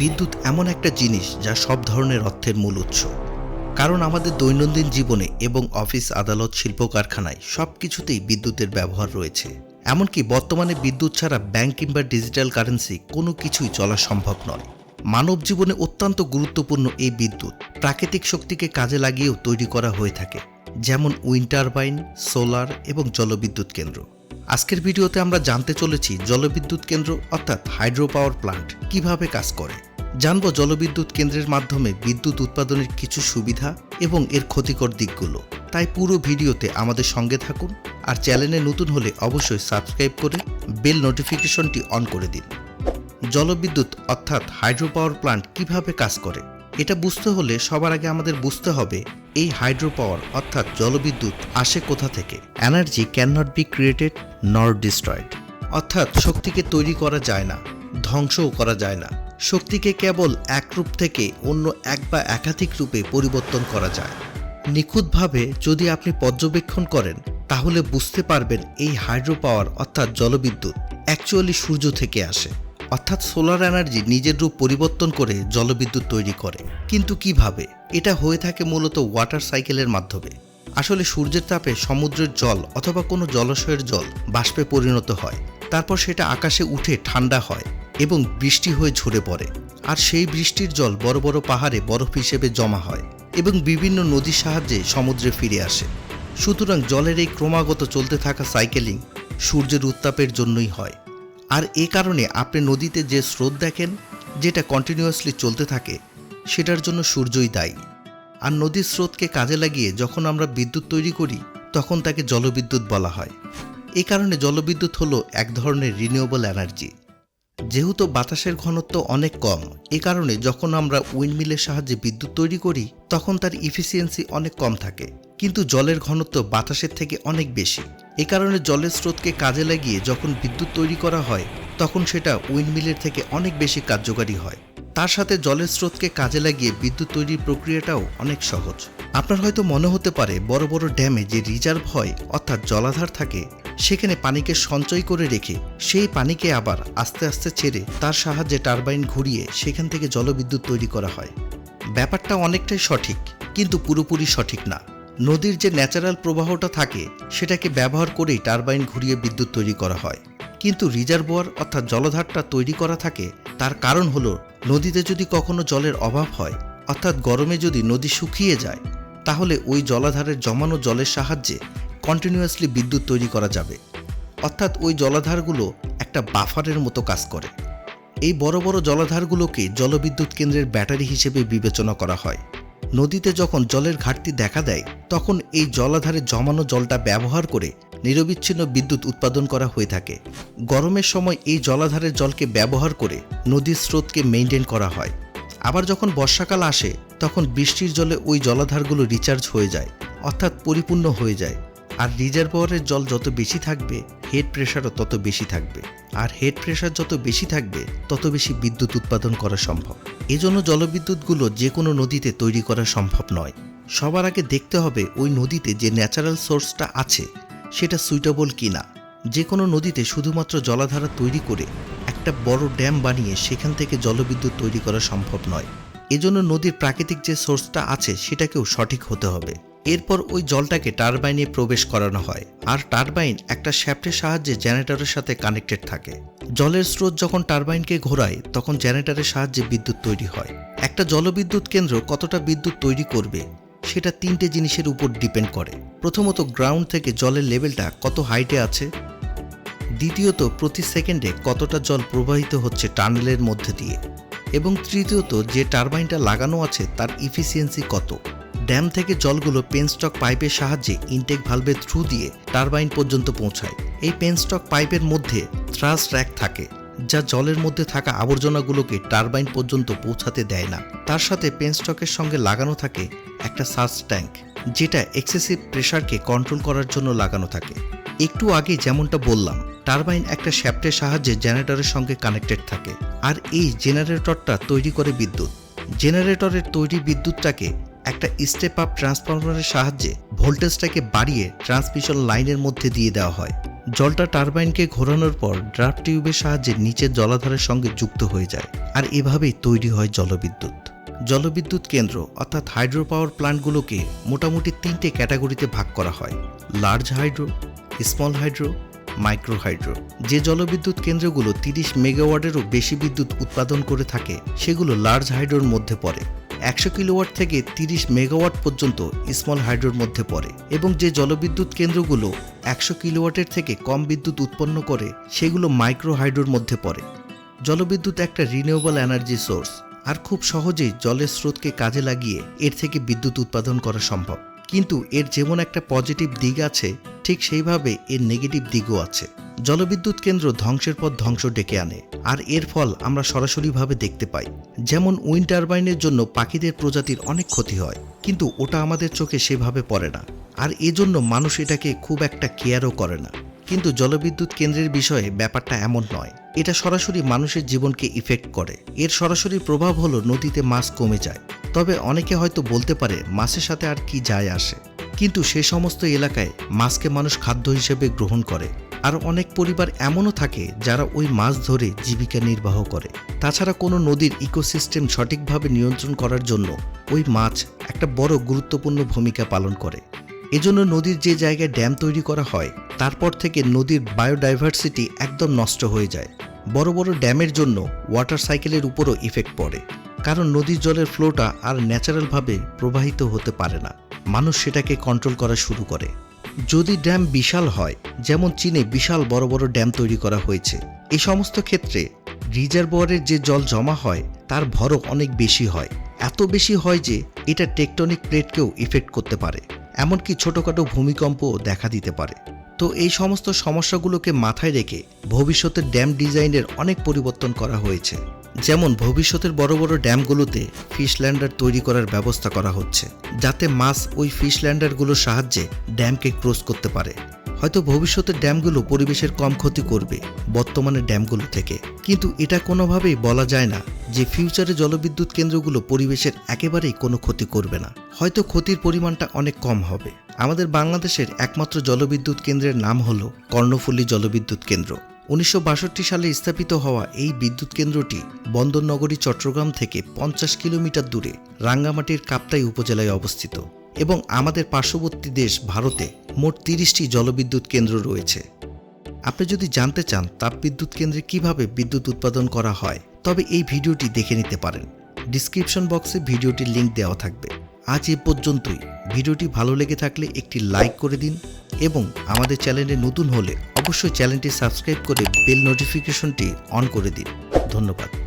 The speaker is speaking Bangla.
বিদ্যুৎ এমন একটা জিনিস যা সব ধরনের অর্থের মূল উৎস। কারণ আমাদের দৈনন্দিন জীবনে এবং অফিস, আদালত শিল্প কারখানায় সব কিছুতেই বিদ্যুতের ব্যবহার রয়েছে। এমনকি বর্তমানে বিদ্যুৎ ছাড়া ব্যাংক কিংবা ডিজিটাল কারেন্সি কোনো কিছুই চলা সম্ভব নয়। মানব জীবনে অত্যন্ত গুরুত্বপূর্ণ এই বিদ্যুৎ প্রাকৃতিক শক্তিকে কাজে লাগিয়েও তৈরি করা হয়ে থাকে, যেমন উইন্ড টারবাইন, সোলার এবং জলবিদ্যুৎ কেন্দ্র। আজকের ভিডিওতে আমরা জানতে চলেছি জলবিদ্যুৎ কেন্দ্র অর্থাৎ হাইড্রো পাওয়ার প্লান্ট কীভাবে কাজ করে। জানব জলবিদ্যুৎ কেন্দ্রের মাধ্যমে বিদ্যুৎ উৎপাদনের কিছু সুবিধা এবং এর ক্ষতিকর দিকগুলো। তাই পুরো ভিডিওতে আমাদের সঙ্গে থাকুন আর চ্যানেলে নতুন হলে অবশ্যই সাবস্ক্রাইব করে বেল নোটিফিকেশনটি অন করে দিন। জলবিদ্যুৎ অর্থাৎ হাইড্রো পাওয়ার প্লান্ট কীভাবে কাজ করে? এটা বুঝতে হলে সবার আগে আমাদের বুঝতে হবে এই হাইড্রো পাওয়ার অর্থাৎ জলবিদ্যুৎ আসে কোথা থেকে? Energy can not be created nor destroyed. অর্থাৎ শক্তিকে তৈরি করা যায় না, ধ্বংসও করা যায় না। শক্তিকে কেবল এক রূপ থেকে অন্য এক বা একাধিক রূপে পরিবর্তন করা যায়। নিখুঁতভাবে যদি আপনি পর্যবেক্ষণ করেন, তাহলে বুঝতে পারবেন এই হাইড্রো পাওয়ার অর্থাৎ জলবিদ্যুৎ অ্যাকচুয়ালি সূর্য থেকে আসে। অর্থাৎ সোলার এনার্জি নিজের রূপ পরিবর্তন করে জলবিদ্যুৎ তৈরি করে। কিন্তু কীভাবে? এটা হয়ে থাকে মূলত ওয়াটার সাইকেলের মাধ্যমে। আসলে সূর্যের তাপে সমুদ্রের জল অথবা কোনো জলাশয়ের জল বাষ্পে পরিণত হয়। তারপর সেটা আকাশে উঠে ঠান্ডা হয়। এবং বৃষ্টি হয়ে ঝরে পড়ে। আর সেই বৃষ্টির জল বড় বড় পাহাড়ে বরফ হিসেবে জমা হয় এবং বিভিন্ন নদীর সাহায্যে সমুদ্রে ফিরে আসে। সুতরাং জলের এই ক্রমাগত চলতে থাকা সাইকেলিং সূর্যের উত্তাপের জন্যই হয়। আর এ কারণে আপনি নদীতে যে স্রোত দেখেন, যেটা কন্টিনিউয়াসলি চলতে থাকে, সেটার জন্য সূর্যই দায়ী। আর নদীর স্রোতকে কাজে লাগিয়ে যখন আমরা বিদ্যুৎ তৈরি করি, তখন তাকে জলবিদ্যুৎ বলা হয়। এ কারণে জলবিদ্যুৎ হলো এক ধরনের রিনিউয়েবল এনার্জি যেহেতু বাতাসের ঘনত্ব অনেক কম, এ কারণে যখন আমরা উইন্ডমিলের সাহায্যে বিদ্যুৎ তৈরি করি, তখন তার ইফিসিয়েন্সি অনেক কম থাকে। কিন্তু জলের ঘনত্ব বাতাসের থেকে অনেক বেশি। এ কারণে জলের স্রোতকে কাজে লাগিয়ে যখন বিদ্যুৎ তৈরি করা হয়, তখন সেটা উইন্ডমিলের থেকে অনেক বেশি কার্যকারী হয়। তার সাথে জলের স্রোতকে কাজে লাগিয়ে বিদ্যুৎ তৈরির প্রক্রিয়াটাও অনেক সহজ। আপনার হয়তো মনে হতে পারে, বড় বড় ড্যামে যে রিজার্ভ হয়, অর্থাৎ জলাধার থাকে সেখানে পানিকে সঞ্চয় করে রেখে সেই পানিকে আবার আস্তে আস্তে ছেড়ে তার সাহায্যে টারবাইন ঘুরিয়ে সেখান থেকে জলবিদ্যুৎ তৈরি করা হয়। ব্যাপারটা অনেকটাই সঠিক, কিন্তু পুরোপুরি সঠিক না। নদীর যে ন্যাচারাল প্রবাহটা থাকে, সেটাকে ব্যবহার করেই টারবাইন ঘুরিয়ে বিদ্যুৎ তৈরি করা হয়। কিন্তু রিজার্ভোয়ার অর্থাৎ জলধারটা তৈরি করা থাকে, তার কারণ হলো নদীতে যদি কখনো জলের অভাব হয়, অর্থাৎ গরমে যদি নদী শুকিয়ে যায়, তাহলে ওই জলাধারের জমানো জলের সাহায্যে কন্টিনিউয়াসলি বিদ্যুৎ তৈরি করা যাবে। অর্থাৎ ওই জলাধারগুলো একটা বাফারের মতো কাজ করে। এই বড় বড় জলাধারগুলোকে জলবিদ্যুৎ কেন্দ্রের ব্যাটারি হিসেবে বিবেচনা করা হয়। নদীতে যখন জলের ঘাটতি দেখা দেয়, তখন এই জলাধারে জমানো জলটা ব্যবহার করে নিরবিচ্ছিন্ন বিদ্যুৎ উৎপাদন করা হয়ে থাকে। গরমের সময় এই জলাধারের জলকে ব্যবহার করে নদীর স্রোতকে মেনটেন করা হয়। আবার যখন বর্ষাকাল আসে, তখন বৃষ্টির জলে ওই জলাধারগুলো রিচার্জ হয়ে যায়, অর্থাৎ পরিপূর্ণ হয়ে যায়। আর রিজার্ভয়ারের জল যত বেশি থাকবে হেড প্রেশারও তত বেশি থাকবে। আর হেড প্রেশার যত বেশি থাকবে, তত বেশি বিদ্যুৎ উৎপাদন করা সম্ভব। এজন্য জলবিদ্যুৎগুলো যে কোনো নদীতে তৈরি করা সম্ভব নয়। সবার আগে দেখতে হবে ওই নদীতে যে ন্যাচারাল সোর্সটা আছে, সেটা সুইটেবল কি না যে কোনো নদীতে শুধুমাত্র জলাধারা তৈরি করে একটা বড় ড্যাম বানিয়ে সেখান থেকে জলবিদ্যুৎ তৈরি করা সম্ভব নয়। এজন্য নদীর প্রাকৃতিক যে সোর্সটা আছে, সেটাকেও সঠিক হতে হবে। এরপর ওই জলটাকে টারবাইনে প্রবেশ করানো হয়। আর টারবাইন একটা শ্যাফটের সাহায্যে জেনারেটরের সাথে কানেক্টেড থাকে। জলের স্রোত যখন টারবাইনকে ঘোরায়, তখন জেনারেটরের সাহায্যে বিদ্যুৎ তৈরি হয়। একটা জলবিদ্যুৎ কেন্দ্র কতটা বিদ্যুৎ তৈরি করবে, সেটা তিনটে জিনিসের উপর ডিপেন্ড করে। প্রথমত গ্রাউন্ড থেকে জলের লেভেলটা কত হাইটে আছে। দ্বিতীয়ত, প্রতি সেকেন্ডে কতটা জল প্রবাহিত হচ্ছে টানেলের মধ্যে দিয়ে। এবং তৃতীয়ত, যে টারবাইনটা লাগানো আছে, তার ইফিসিয়েন্সি কত। ড্যাম থেকে জলগুলো পেনস্টক পাইপের সাহায্যে ইনটেক ভালভের থ্রু দিয়ে টারবাইন পর্যন্ত পৌঁছায়। এই পেনস্টক পাইপের মধ্যে থ্রাস র্যাক থাকে, যা জলের মধ্যে থাকা আবর্জনাগুলোকে টারবাইন পর্যন্ত পৌঁছাতে দেয় না। তার সাথে পেনস্টকের সঙ্গে লাগানো থাকে একটা সার্চ ট্যাঙ্ক, যেটা এক্সেসিভ প্রেশারকে কন্ট্রোল করার জন্য লাগানো থাকে। একটু আগে যেমনটা বললাম, টারবাইন একটা শ্যাফটের সাহায্যে জেনারেটরের সঙ্গে কানেক্টেড থাকে, আর এই জেনারেটরটা তৈরি করে বিদ্যুৎ। জেনারেটরের তৈরি বিদ্যুৎটাকে একটা স্টেপ আপ ট্রান্সফরমারের সাহায্যে ভোল্টেজটাকে বাড়িয়ে ট্রান্সমিশন লাইনের মধ্যে দিয়ে দেওয়া হয়। জলটা টারবাইনকে ঘোরানোর পর ড্রাফট টিউবের সাহায্যে নিচের জলাধারের সঙ্গে যুক্ত হয়ে যায় আর এভাবেই তৈরি হয় জলবিদ্যুৎ। জলবিদ্যুৎ কেন্দ্র অর্থাৎ হাইড্রো পাওয়ার প্ল্যান্টগুলোকে মোটামুটি তিনটে ক্যাটাগরিতে ভাগ করা হয়। Large hydro small hydro micro hydro যে জলবিদ্যুৎ কেন্দ্রগুলো তিরিশ মেগাওয়াটেরও বেশি বিদ্যুৎ উৎপাদন করে থাকে, সেগুলো লার্জ হাইড্রোর মধ্যে পড়ে। একশো কিলোওয়াট থেকে তিরিশ মেগাওয়াট পর্যন্ত স্মল হাইড্রোর মধ্যে পড়ে এবং যে জলবিদ্যুৎ কেন্দ্রগুলো একশো কিলোওয়াটের থেকে কম বিদ্যুৎ উৎপন্ন করে, সেগুলো মাইক্রো হাইড্রোর মধ্যে পড়ে। জলবিদ্যুৎ একটা রিনিউয়েবল এনার্জি সোর্স আর খুব সহজেই জলের স্রোতকে কাজে লাগিয়ে এর থেকে বিদ্যুৎ উৎপাদন করা সম্ভব। কিন্তু এর যেমন একটা পজিটিভ দিক আছে, ঠিক সেইভাবে এর নেগেটিভ দিকও আছে। জলবিদ্যুৎ কেন্দ্র ধ্বংসের পর ধ্বংস ডেকে আনে, আর এর ফল আমরা সরাসরিভাবে দেখতে পাই। যেমন উইন্ড টারবাইনের জন্য পাখিদের প্রজাতির অনেক ক্ষতি হয়, কিন্তু ওটা আমাদের চোখে সেভাবে পড়ে না। আর এজন্য মানুষ এটাকে খুব একটা কেয়ারও করে না। কিন্তু জলবিদ্যুৎ কেন্দ্রের বিষয়ে ব্যাপারটা এমন নয়। এটা সরাসরি মানুষের জীবনকে ইফেক্ট করে। এর সরাসরি প্রভাব হলো নদীতে মাছ কমে যায়। তবে অনেকে হয়তো বলতে পারে মাছের সাথে আর কি যায় আসে। কিন্তু সে সমস্ত এলাকায় মাছকে মানুষ খাদ্য হিসেবে গ্রহণ করে। আর অনেক পরিবার এমনও থাকে যারা ওই মাছ ধরে জীবিকা নির্বাহ করে। তাছাড়া কোনো নদীর ইকোসিস্টেম সঠিকভাবে নিয়ন্ত্রণ করার জন্য ওই মাছ একটা বড় গুরুত্বপূর্ণ ভূমিকা পালন করে। এজন্য নদীর যে জায়গায় ড্যাম তৈরি করা হয়, তারপর থেকে নদীর বায়োডাইভার্সিটি একদম নষ্ট হয়ে যায়। বড় বড় ড্যামের জন্য ওয়াটার সাইকেলের উপরও ইফেক্ট পড়ে। কারণ নদীর জলের ফ্লোটা আর ন্যাচারালভাবে প্রবাহিত হতে পারে না। মানুষ সেটাকে কন্ট্রোল করা শুরু করে। যদি ড্যাম বিশাল হয়, যেমন চীনে বিশাল বড় বড় ড্যাম তৈরি করা হয়েছে, এ সমস্ত ক্ষেত্রে রিজার্ভয়ারের যে জল জমা হয়, তার ভরও অনেক বেশি হয়। এত বেশি হয় যে, এটা টেকটনিক প্লেটকেও ইফেক্ট করতে পারে। এমনকি ছোটোখাটো ভূমিকম্পও দেখা দিতে পারে। তো এই সমস্ত সমস্যাগুলোকে মাথায় রেখে ভবিষ্যতের ড্যাম ডিজাইনের অনেক পরিবর্তন করা হয়েছে। যেমন ভবিষ্যতের বড় বড় ড্যামগুলোতে ফিশ ল্যান্ডার তৈরি করার ব্যবস্থা করা হচ্ছে, যাতে মাছ ওই ফিশ ল্যান্ডারগুলোর সাহায্যে ড্যামকে ক্রস করতে পারে। হয়তো ভবিষ্যতের ড্যামগুলো পরিবেশের কম ক্ষতি করবে, বর্তমানে ড্যামগুলো থেকে। কিন্তু এটা কোনোভাবেই বলা যায় না যে ফিউচারে জলবিদ্যুৎ কেন্দ্রগুলো পরিবেশের একেবারেই কোনো ক্ষতি করবে না। হয়তো ক্ষতির পরিমাণটা অনেক কম হবে। আমাদের বাংলাদেশের একমাত্র জলবিদ্যুৎ কেন্দ্রের নাম হলো কর্ণফুলী জলবিদ্যুৎ কেন্দ্র। উনিশশো বাষট্টি সালে স্থাপিত হওয়া এই বিদ্যুৎ কেন্দ্রটি বন্দরনগরী চট্টগ্রাম থেকে পঞ্চাশ কিলোমিটার দূরে রাঙ্গামাটির কাপ্তাই উপজেলায় অবস্থিত। এবং আমাদের পার্শ্ববর্তী দেশ ভারতে মোট তিরিশটি জলবিদ্যুৎ কেন্দ্র রয়েছে। আপনি যদি জানতে চান তাপবিদ্যুৎ কেন্দ্রে কীভাবে বিদ্যুৎ উৎপাদন করা হয়, তবে এই ভিডিওটি দেখে নিতে পারেন। ডিসক্রিপশন বক্সে ভিডিওটির লিংক দেওয়া থাকবে। আজ এ পর্যন্তই। ভিডিওটি ভালো লেগে থাকলে একটি লাইক করে দিন এবং আমাদের চ্যানেলে নতুন হলে অবশ্যই চ্যানেলটি সাবস্ক্রাইব করে বেল নোটিফিকেশনটি অন করে দিন। ধন্যবাদ।